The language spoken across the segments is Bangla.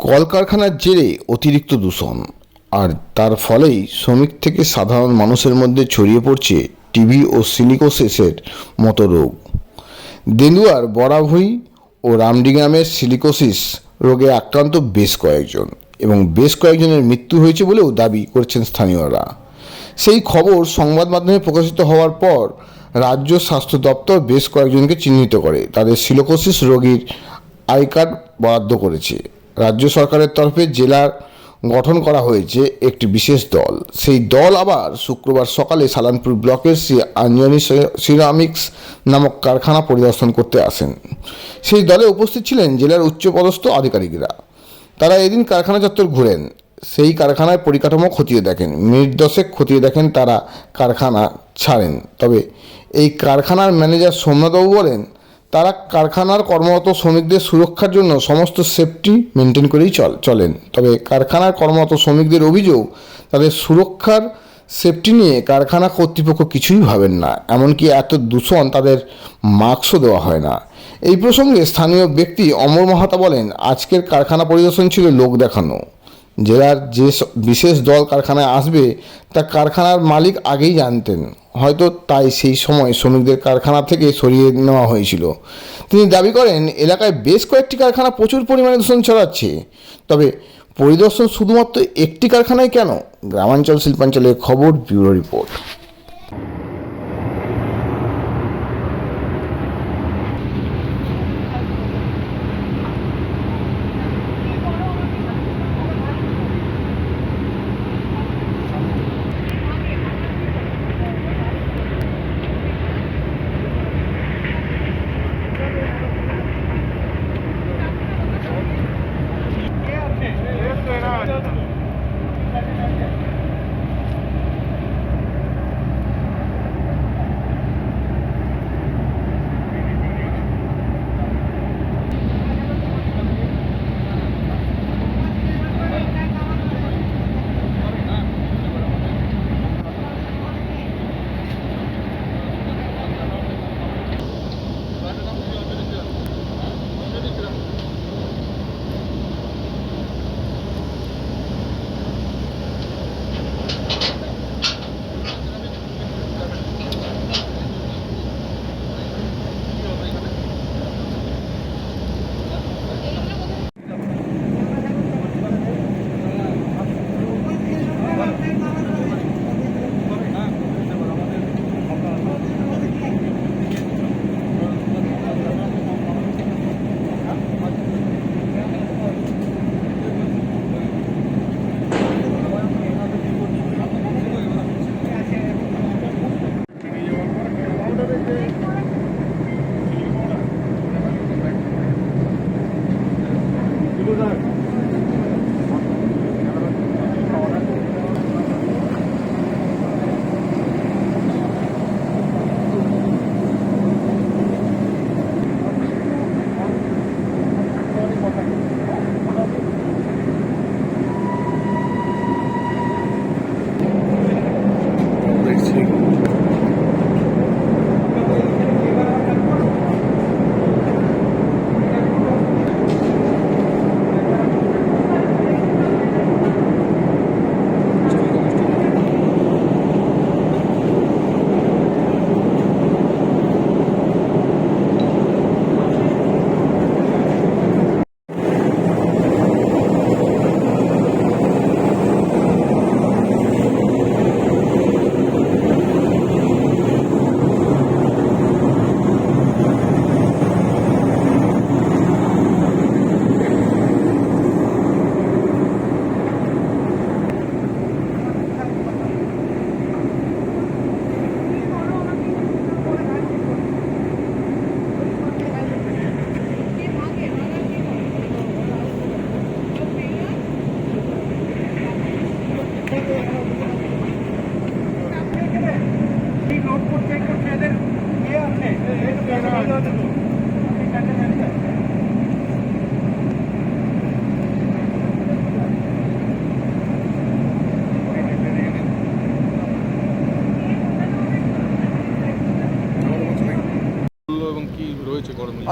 কলকারখানার জেরে অতিরিক্ত দূষণ, আর তার ফলেই শ্রমিক থেকে সাধারণ মানুষের মধ্যে ছড়িয়ে পড়ছে টিবি ও সিলিকোসিসের মতো রোগ। দেন্দুয়ার, বরাভুই ও রামডিগ্রামের সিলিকোসিস রোগে আক্রান্ত বেশ কয়েকজন এবং বেশ কয়েকজনের মৃত্যু হয়েছে বলেও দাবি করছেন স্থানীয়রা। সেই খবর সংবাদ মাধ্যমে প্রকাশিত হওয়ার পর রাজ্য স্বাস্থ্য দপ্তর বেশ কয়েকজনকে চিহ্নিত করে, তাদের সিলোকোসিস রোগীর আই কার্ড বরাদ্দ করেছে। রাজ্য সরকারের তরফে জেলার গঠন করা হয়েছে একটি বিশেষ দল। সেই দল আবার শুক্রবার সকালে সালানপুর ব্লকের শ্রী আঞ্জনি সিরামিক্স নামক কারখানা পরিদর্শন করতে আসেন। সেই দলে উপস্থিত ছিলেন জেলার উচ্চপদস্থ আধিকারিকরা। তারা এদিন কারখানা চত্বর ঘুরেন। সেই কারখানায় পরিকাঠামো খতিয়ে দেখেন। মিনিট দশেক খতিয়ে দেখেন তারা কারখানা ছাড়েন। তবে এই কারখানার ম্যানেজার সোমনাথবাবু বলেন তারা কারখানার কর্মরত শ্রমিকদের সুরক্ষার জন্য সমস্ত সেফটি মেনটেন করেই চল, চলেন। তবে কারখানার কর্মরত শ্রমিকদের অভিযোগ, তাদের সুরক্ষার সেফটি নিয়ে কারখানা কর্তৃপক্ষ কিছুই ভাবেন না। এমনকি এত দূষণ তাদের মাস্কও দেওয়া হয় না। এই প্রসঙ্গে স্থানীয় ব্যক্তি অমর মাহাতা বলেন, আজকের কারখানা পরিদর্শন ছিল লোক দেখানো। জেলার যে বিশেষ দল কারখানায় আসবে, তা কারখানার মালিক আগেই জানতেন। হয়তো তাই সেই সময় শ্রমিকদের কারখানা থেকে সরিয়ে নেওয়া হয়েছিল। তিনি দাবি করেন, এলাকায় বেশ কয়েকটি কারখানা প্রচুর পরিমাণে দূষণ ছড়াচ্ছে। তবে পরিদর্শন শুধুমাত্র একটি কারখানায় কেন? গ্রামাঞ্চল শিল্পাঞ্চলের খবর, ব্যুরো রিপোর্ট।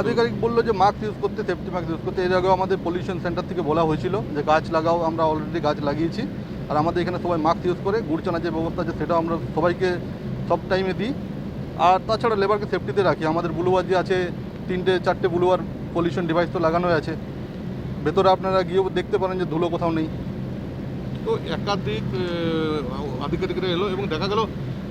আধিকারিক বলল যে মাস্ক ইউজ করতে সেফটি মাস্ক ইউজ করতে। এর আগেও আমাদের পলিউশন সেন্টার থেকে বলা হয়েছিল যে গাছ লাগাও, আমরা অলরেডি গাছ লাগিয়েছি। আর আমাদের এখানে সবাই মাস্ক ইউজ করে গুড়চানা যে ব্যবস্থা আছে সেটাও আমরা সবাইকে সব টাইমে দিই। আর তাছাড়া লেবারকে সেফটিতে রাখি। আমাদের বুলুবাজি আছে তিনটে চারটে ব্লুয়ার পলিউশন ডিভাইস তো লাগানোই আছে। ভেতরে আপনারা গিয়েও দেখতে পারেন যে ধুলো কোথাও নেই। তো একাধিক আধিকারিকরা এলো এবং দেখা গেল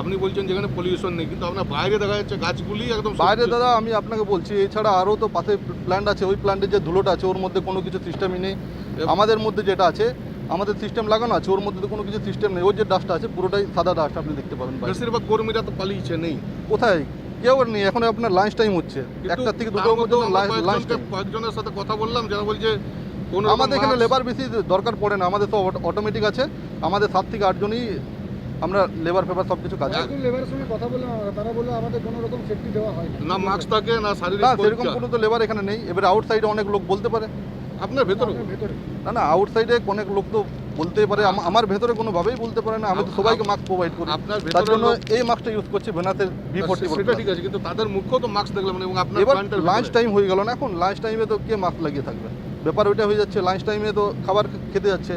আপনি বলছেন যেখানে পলিউশন নেই কিন্তু আপনার বাইরে দেখা যাচ্ছে গাছগুলি একদম বাইরে দাদা আমি আপনাকে বলছি এছাড়া আরও তো পাশে প্ল্যান্ট আছে ওই প্ল্যান্টের যে ধুলোটা আছে ওর মধ্যে কোনো কিছু সিস্টেমই নেই। আমাদের মধ্যে যেটা আছে আমাদের সিস্টেম লাগানো আছে ওর মধ্যে তো কোনো কিছু সিস্টেম নেই। ওর যে ডাস্টটা আছে পুরোটাই সাদা ডাস্ট আপনি দেখতে পাবেন বেশিরভাগ কর্মীরা তো পালিয়েছে নেই। কোথায়? কেউ আর নেই এখন আপনার লাঞ্চ টাইম হচ্ছে। একটা থেকে দুটোর মধ্যেও মধ্যে লাঞ্চ টাইম কয়েকজনের সাথে কথা বললাম যারা বলছে কোনো আমাদের এখানে লেবার বেশি দরকার পড়ে না আমাদের তো অটোমেটিক আছে। আমাদের সাত থেকে আটজনই আমরা লেবার ফেবার সব কিছু কাজ একজন লেবারের সঙ্গে কথা বললাম আমরা, তারা বলল আমাদের কোনো রকম সেফটি দেওয়া হয় না। মাস্ক থাকে না শারীরিক না সেরকম কোনো তো লেবার এখানে নেই। এবারে আউটসাইডে অনেক লোক বলতে পারে। আপনার ভেতরে? ভেতরে। না না আউটসাইডে অনেক লোক তো বলতেই পারে আমার ভেতরে কোনোভাবেই বলতে পারে না। আমি তো সবাইকে মাস্ক প্রোভাইড করি। আপনার তার ভেতরে জন্য এই মাস্কটা ইউজ করছি ভেনাসের বি ফোর্টি সেটা ঠিক আছে কিন্তু তাদের মুখেও তো মাস্ক দেখলাম না এবং আপনার এবার লাঞ্চ টাইম হয়ে গেল না এখন। লাঞ্চ টাইমে তো কে মাস্ক লাগিয়ে থাকবে? ব্যাপার ওইটা হয়ে যাচ্ছে। লাঞ্চ টাইমে তো খাবার খেতে যাচ্ছে।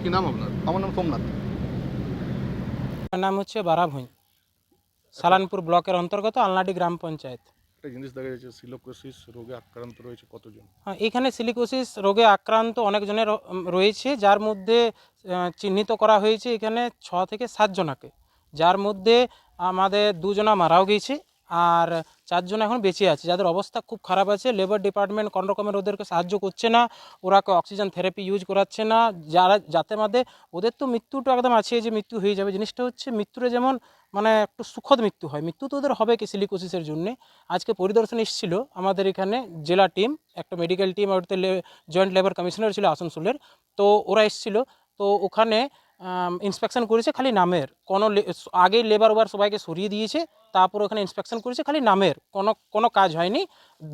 কি নাম আপনার? আমার নাম সোমনাথ। আমার নাম হচ্ছে বারাভুঁই। সালানপুর ব্লকের অন্তর্গত আলনাডি গ্রাম পঞ্চায়েত। একটা জিনিস দেখা যাচ্ছে সিলোকোসিস রোগে আক্রান্ত রয়েছে কতজন? হ্যাঁ, এখানে সিলিকোসিস রোগে আক্রান্ত অনেকজনের রয়েছে যার মধ্যে চিহ্নিত করা হয়েছে এখানে ছ থেকে সাতজনাকে যার মধ্যে আমাদের দুজনা মারাও গিয়েছে আর চারজন এখন বেঁচে আছে। যাদের অবস্থা খুব খারাপ আছে লেবার ডিপার্টমেন্ট কোনো রকমের ওদেরকে সাহায্য করছে না, ওরা অক্সিজেন থেরাপি ইউজ করাচ্ছে না, যারা, যাতে মাঝে ওদের তো মৃত্যুটা একদম আছে যে মৃত্যু হয়ে যাবে। জিনিসটা হচ্ছে মৃত্যুরে যেমন মানে একটু সুখদ মৃত্যু হয়। মৃত্যু তো ওদের হবে কি সিলিকোসিসের জন্যে। আজকে পরিদর্শন এসেছিল আমাদের এখানে জেলা টিম একটা মেডিকেল টিম আর জয়েন্ট লেবার কমিশনার ছিল আসানসোলের। তো ওরা এসেছিল। তো ওখানে ইন্সপেকশন করেছে খালি নামের। কোনো আগেই লেবার ওবার সবাইকে সরিয়ে দিয়েছে। তারপর ওখানে ইন্সপেকশন করেছে খালি নামের। কোনো কোনো কাজ হয়নি।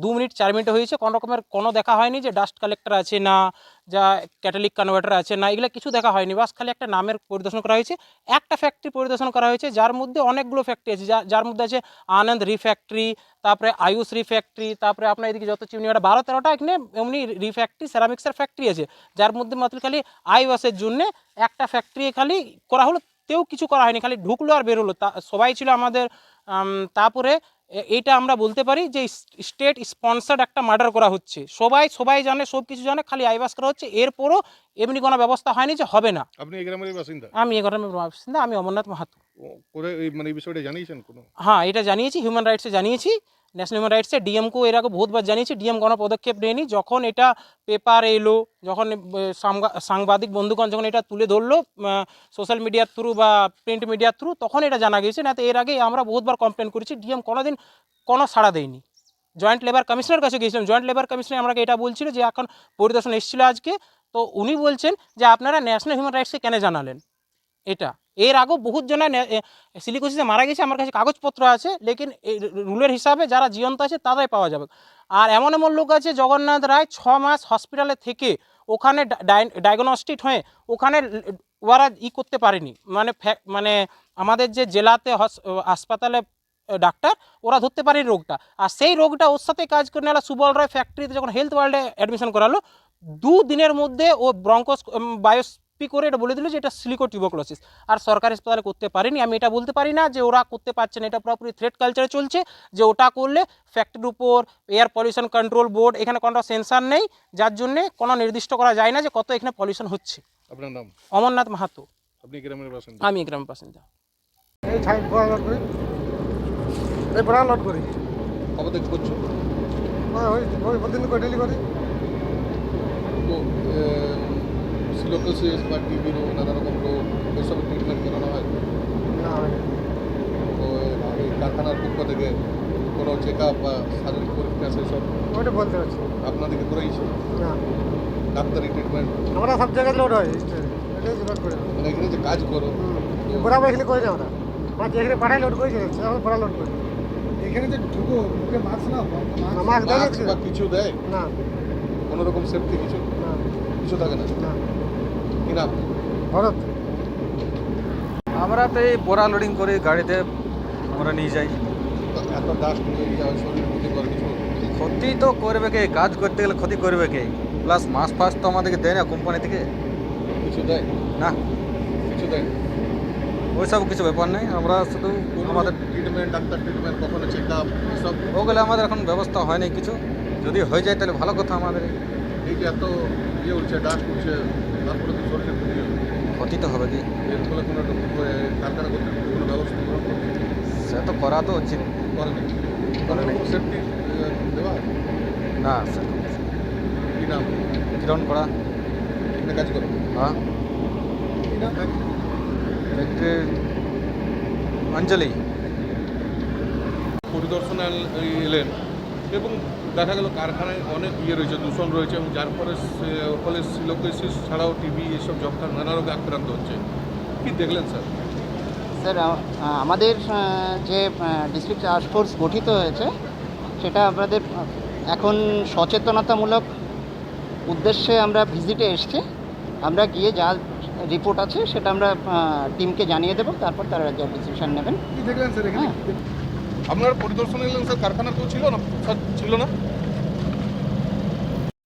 দু মিনিট চার মিনিট হয়েছে কোনো রকমের কোনো দেখা হয়নি যে ডাস্ট কালেক্টর আছে না যা ক্যাটালিক কনভার্টার আছে না এগুলো কিছু দেখা হয়নি। বাস খালি একটা নামের পরিদর্শন করা হয়েছে। একটা ফ্যাক্টরি পরিদর্শন করা হয়েছে যার মধ্যে অনেকগুলো ফ্যাক্টরি আছে যা- যার মধ্যে আছে আনন্দ রিফ্যাক্টরি তারপরে আয়ুষ রিফ্যাক্টরি তারপরে আপনার এদিকে যত চিমনি ওটা বারো তেরোটা এখানে এমনি রিফ্যাক্টরি সেরামিক্সের ফ্যাক্টরি আছে। যার মধ্যে মাত্র খালি আইওয়াসের জন্য একটা ফ্যাক্টরি খালি করা হলো তেও কিছু করা হয়নি খালি ঢুকলো আর বেরোলো। তা সবাই ছিল আমাদের আম, তারপরে এইটা আমরা বলতে পারি যে স্টেট স্পন্সার্ড একটা মার্ডার করা হচ্ছে। সবাই সবাই জানে সব কিছু জানে খালি আইবাস করা হচ্ছে। এরপরও এমনি কোনো ব্যবস্থা হয়নি যে হবে না। আপনি এই গ্রামের বাসিন্দা? আমি এই ঘটনার বাসিন্দা আমি অমরনাথ মাহাতো। মানে এই বিষয়টা জানিয়েছেন কোনো? হ্যাঁ এটা জানিয়েছি হিউম্যান রাইটসে জানিয়েছি। ন্যাশনাল হিউম্যান রাইটসে ডিএমকেও এর আগে বহুতবার জানিয়েছি ডিএম কোনো পদক্ষেপ নেয়নি। যখন এটা পেপার এলো, যখন সাংবাদিক বন্ধুগণ যখন এটা তুলে ধরলো সোশ্যাল মিডিয়ার থ্রু বা প্রিন্ট মিডিয়ার থ্রু তখন এটা জানা গিয়েছে। না, তো এর আগে আমরা বহুতবার কমপ্লেন করেছি ডিএম কোনোদিন কোনো সাড়া দেয়নি। জয়েন্ট লেবার কমিশনের কাছে গিয়েছিলাম। জয়েন্ট লেবার কমিশনার আমাকে এটা বলছিল যে, এখন পরিদর্শন এসেছিল আজকে। তো উনি বলছেন যে, আপনারা ন্যাশনাল হিউম্যান রাইটসকে কেন জানালেন? এটা। এর আগেও বহুত জনা সিলিকোসিসে মারা গেছে, আমার কাছে কাগজপত্র আছে, লেকিন রুলের হিসাবে যারা জীবন্ত আছে, তারাই পাওয়া যাবে। আর এমন এমন লোক আছে, জগন্নাথ রায় ছ মাস হসপিটালে থেকে ওখানে ডায়াগনস্টিক হয়ে ওখানে ওরা ই করতে পারেনি। মানে মানে আমাদের যে জেলাতে হস- হাসপাতালে ডাক্তার, ওরা ধরতে পারেনি রোগটা। আর সেই রোগটা ওর সাথে কাজ করে নেওয়া সুবল রায় ফ্যাক্টরিতে যখন হেলথ ওয়ার্ল্ডে অ্যাডমিশন করালো, দু দিনের মধ্যে ও ব্রঙ্কোস বায়োস্পি করে এটা বলে দিল যে এটা সিলিকো টিউবাকুলোসিস আর সরকারি হাসপাতালে করতে পারেনি আমি এটা বলতে পারি না যে ওরা করতে পারছে না এটা পুরোপুরি থ্রেড কালচারে চলছে যে ওটা করলে ফ্যাক্টরির উপর এয়ার পলিউশন কন্ট্রোল বোর্ড এখানে কোনো সেন্সার নেই যার জন্যে কোনো নির্দিষ্ট করা যায় না যে কত এখানে পলিউশন হচ্ছে। আপনার নাম? অমরনাথ মাহাতো। আপনি গ্রামের বাসিন্দা? আমি গ্রামের বাসিন্দা। এই ছাই বড়া লোড করি। এই বড়া লোড করি। কবে থেকে করছ? ওই ওই ওই করে ডেলি করি। তো সিলোকোসিস বা টিবি রোগ নানা রকম রোগ এসব ট্রিটমেন্ট করানো হয়। না হয় তো এই কারখানার পক্ষ থেকে কোনো চেক আপ বা শারীরিক পরীক্ষা সেসব ওইটা বলতে পারছি আপনাদেরকে করেইছে না। ডাক্তারি ট্রিটমেন্ট আমরা সব জায়গায় লোড হয় করি মানে এখানে যে কাজ করো। বরাবর এখানে করি না। আমরা মাছ এখানে পাঠাই লোড করি আমরা বড়া লোড করি। এখানে যে ঢুকো মুখে মাছ না মাছ দেয় বা কিছু দেয়? না। কোনো রকম সেফটি কিছু? না। কিছু থাকে না? না। কি নাম? ভরত। আমরা তো এই বোরা লোডিং করে গাড়িতে আমরা নিয়ে যাই। এত ডাস্ট নিয়ে যাওয়া ক্ষতি কিছু ক্ষতি? তো করবে কে? কাজ করতে গেলে ক্ষতি করবে কে? প্লাস মাস ফাস তো আমাদেরকে দেয় না কোম্পানি থেকে। কিছু দেয়? না। কিছু দেয়? ওইসব কিছু ব্যাপার নেই আমরা শুধু আমাদের ট্রিটমেন্ট ডাক্তার ট্রিটমেন্ট কখনো চেক আপ এসব ওগুলো আমাদের এখন ব্যবস্থা হয়নি কিছু। যদি হয়ে যায় তাহলে ভালো কথা আমাদের। এই যে এত ইয়ে উঠছে ডাস্ট উঠছে তারপরে তো শরীরে ক্ষতি হবে তো হবে কি? এর ফলে কোনো এ, কারখানা কর্তৃপক্ষ কোনো ব্যবস্থা গ্রহণ সে তো করা তো উচিত। করেনি। সেফটি দেওয়া না সেরকম কি নাম কিরণ করা এখানে কাজ করো? হ্যাঁ। কি অঞ্জলি। পরিদর্শনে এল- এলেন। এবং দেখা গেল কারখানায় অনেক ইয়ে রয়েছে দূষণ রয়েছে এবং যার ফলে ফলে সিলোকেসিস ছাড়াও টিবি এসব যক্ষার নানা রোগে আক্রান্ত হচ্ছে। কি দেখলেন স্যার? স্যার আমাদের যে ডিস্ট্রিক্ট টাস্কফোর্স গঠিত হয়েছে সেটা আমাদের এখন সচেতনতামূলক উদ্দেশ্যে আমরা ভিজিটে এসেছি। আমরা গিয়ে যা রিপোর্ট আছে সেটা আমরা টিমকে জানিয়ে দেবো তারপর তারা যা ডিসিশন নেবেন। দেখলেন স্যার হ্যাঁ। আপনারা পরিদর্শনে এলেন স্যার কারখানা কেউ ছিল না স্যার ছিল না?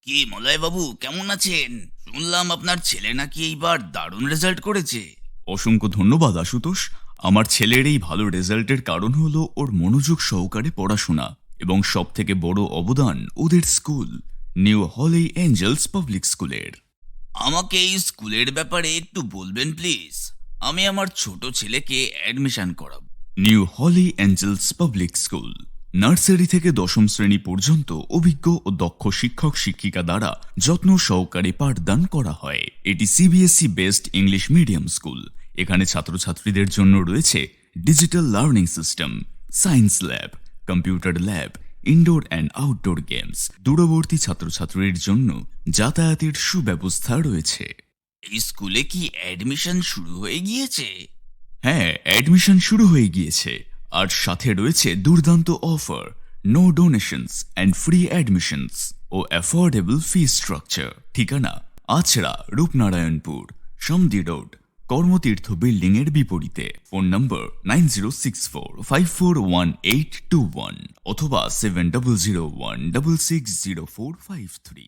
কি মলয় বাবু কেমন আছেন? শুনলাম আপনার ছেলে নাকি এইবার দারুণ রেজাল্ট করেছে। অসংখ্য ধন্যবাদ আশুতোষ। আমার ছেলের এই ভালো রেজাল্টের কারণ হলো ওর মনোযোগ সহকারে পড়াশোনা এবং সব থেকে বড় অবদান ওদের school new holy angels public স্কুলের। আমাকে এই স্কুলের ব্যাপারে একটু বলবেন প্লিজ? আমি আমার ছোট ছেলেকে অ্যাডমিশন করাব। New holy angels public school. Nursery থেকে দশম শ্রেণি পর্যন্ত অভিজ্ঞ ও দক্ষ শিক্ষক শিক্ষিকা দ্বারা যত্ন সহকারে পাঠদান করা হয়। এটি CBSE based English medium school এখানে ছাত্রছাত্রীদের জন্য রয়েছে digital learning system science lab computer lab indoor and outdoor games দূরবর্তী ছাত্রছাত্রীর জন্য যাতায়াতের সুব্যবস্থা রয়েছে। এই স্কুলে কি অ্যাডমিশন শুরু হয়ে গিয়েছে? হ্যাঁ অ্যাডমিশন শুরু হয়ে গিয়েছে। আর সাথে রয়েছে দুর্দান্ত offer no donations and free admissions O affordable fee structure ঠিকানা আছড়া, রূপনারায়ণপুর, সমদি রোড, কর্মতীর্থ বিল্ডিং এর বিপরীতে। Phone number nine zero six four five four one eight two one অথবা seven double zero one double six zero four five three